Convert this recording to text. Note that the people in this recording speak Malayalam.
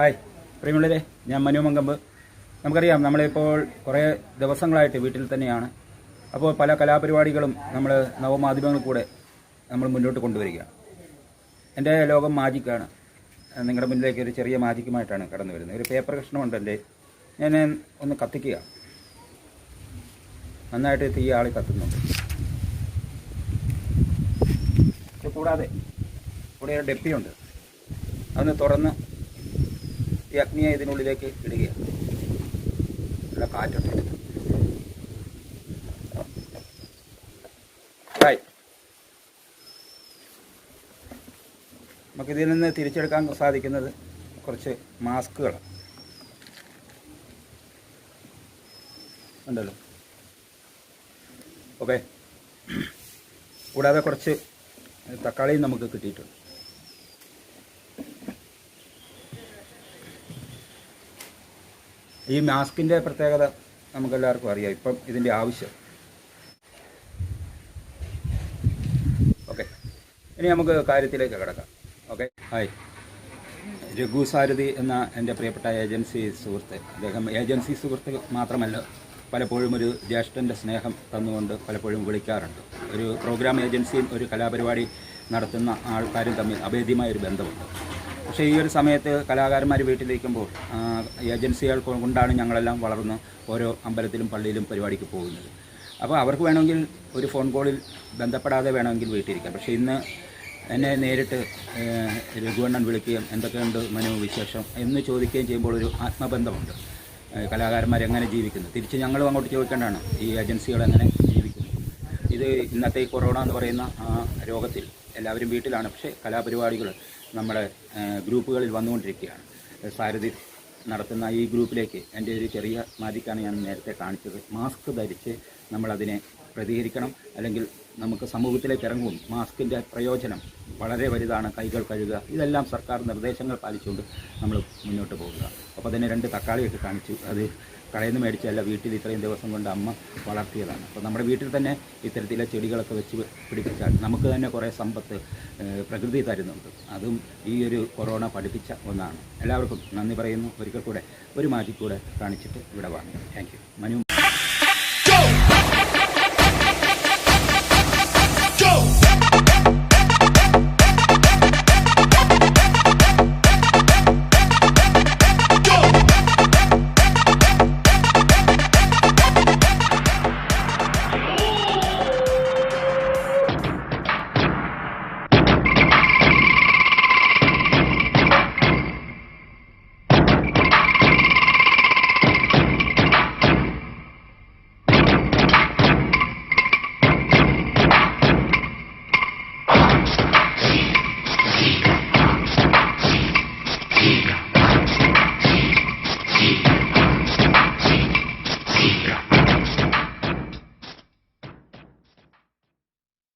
ഹായ്. പ്രിയമുള്ളവരെ ഞാൻ മനു മങ്കമ്പ്. നമുക്കറിയാം നമ്മളിപ്പോൾ കുറേ ദിവസങ്ങളായിട്ട് വീട്ടിൽ തന്നെയാണ്. അപ്പോൾ പല കലാപരിപാടികളും നമ്മൾ നവമാധ്യമങ്ങളിൽ കൂടെ നമ്മൾ മുന്നോട്ട് കൊണ്ടുവരികയാണ്. എന്റെ ലോകം മാജിക്കാണ്. നിങ്ങളുടെ മുന്നിലേക്ക് ഒരു ചെറിയ മാജിക്കുമായിട്ടാണ് കടന്നു വരുന്നത്. ഒരു പേപ്പർ കഷ്ണമുണ്ട് എന്റെ. ഞാൻ ഒന്ന് കത്തിക്കുക. നന്നായിട്ട് തീ ആളി കത്തുന്നുണ്ട്. കൂടാതെ ഇവിടെ ഒരു ഡെപ്പിയുണ്ട്. അതൊന്ന് തുറന്ന് ഈ അഗ്നിയെ ഇതിനുള്ളിലേക്ക് ഇടുകയാണ്. നല്ല കാറ്റുണ്ട്. നമുക്കിതിൽ നിന്ന് തിരിച്ചെടുക്കാൻ സാധിക്കുന്നത് കുറച്ച് മാസ്കുകളാണ്. ഉണ്ടല്ലോ. ഓക്കെ കൂടാതെ കുറച്ച് തക്കാളിയും നമുക്ക് കിട്ടിയിട്ടുണ്ട്. ഈ മാസ്കിന്റെ പ്രത്യേകത നമുക്കെല്ലാവർക്കും അറിയാം ഇപ്പം ഇതിന്റെ ആവശ്യം. ഓക്കെ. ഇനി നമുക്ക് കാര്യത്തിലേക്ക് കിടക്കാം. ഓക്കെ. ഹായ്. രഘു സാരഥി എന്ന എന്റെ പ്രിയപ്പെട്ട ഏജൻസി സുഹൃത്ത്. അദ്ദേഹം ഏജൻസി സുഹൃത്ത് മാത്രമല്ല പലപ്പോഴും ഒരു ജ്യേഷ്ഠന്റെ സ്നേഹം തന്നുകൊണ്ട് പലപ്പോഴും വിളിക്കാറുണ്ട്. ഒരു പ്രോഗ്രാം ഏജൻസിയും ഒരു കലാപരിപാടി നടത്തുന്ന ആൾക്കാരും തമ്മിൽ അഭേദ്യമായ ഒരു ബന്ധമുണ്ട്. പക്ഷേ ഈ ഒരു സമയത്ത് കലാകാരന്മാർ വീട്ടിലിരിക്കുമ്പോൾ ഏജൻസികൾ കൊണ്ടാണ് ഞങ്ങളെല്ലാം വളർന്ന് ഓരോ അമ്പലത്തിലും പള്ളിയിലും പരിപാടിക്ക് പോകുന്നത്. അപ്പോൾ അവർക്ക് വേണമെങ്കിൽ ഒരു ഫോൺ കോളിൽ ബന്ധപ്പെടാതെ വേണമെങ്കിൽ വീട്ടിലിരിക്കാം. പക്ഷേ ഇന്ന് എന്നെ നേരിട്ട് രഘുവണ്ണൻ വിളിക്കുകയും എന്തൊക്കെയുണ്ട് മനു വിശേഷം എന്ന് ചോദിക്കുകയും ചെയ്യുമ്പോൾ ഒരു ആത്മബന്ധമുണ്ട്. കലാകാരന്മാരെങ്ങനെ ജീവിക്കുന്നു? തിരിച്ച് ഞങ്ങളും അങ്ങോട്ട് ചോദിക്കേണ്ടതാണ് ഈ ഏജൻസികൾ എങ്ങനെ ഇത് ഇന്നത്തെ കൊറോണ എന്ന് പറയുന്ന ആ രോഗത്തിൽ എല്ലാവരും വീട്ടിലാണ്. പക്ഷേ കലാപരിപാടികൾ നമ്മുടെ ഗ്രൂപ്പുകളിൽ വന്നുകൊണ്ടിരിക്കുകയാണ്. സാരഥി നടത്തുന്ന ഈ ഗ്രൂപ്പിലേക്ക് എന്റെ ഒരു ചെറിയ മാതിക്കാണ് ഞാൻ നേരത്തെ കാണിച്ചത്. മാസ്ക് ധരിച്ച് നമ്മളതിനെ പ്രതികരിക്കണം. അല്ലെങ്കിൽ നമുക്ക് സമൂഹത്തിലേക്ക് ഇറങ്ങും. മാസ്കിന്റെ പ്രയോജനം വളരെ വലുതാണ് കൈകൾ കഴുകുക. ഇതെല്ലാം സർക്കാർ നിർദ്ദേശങ്ങൾ പാലിച്ചുകൊണ്ട് നമ്മൾ മുന്നോട്ട് പോകുക. അപ്പോൾ തന്നെ രണ്ട് തക്കാളിയൊക്കെ കാണിച്ചു അത് കടയിൽ നിന്ന് മേടിച്ചല്ല വീട്ടിൽ ഇത്രയും ദിവസം കൊണ്ട് അമ്മ വളർത്തിയതാണ്. അപ്പോൾ നമ്മുടെ വീട്ടിൽ തന്നെ ഇത്തരത്തിലെ ചെടികളൊക്കെ വെച്ച് പിടിപ്പിച്ചാൽ നമുക്ക് തന്നെ കുറേ സമ്പത്ത് പ്രകൃതി തരുന്നുണ്ട്. അതും ഈ ഒരു കൊറോണ പഠിപ്പിച്ച ഒന്നാണ്. എല്ലാവർക്കും നന്ദി പറയുന്നു. ഒരിക്കൽ കൂടെ ഒരു മാജിക്കൂടെ കാണിച്ചിട്ട് ഇവിടെ വാങ്ങി. Thank you. മനു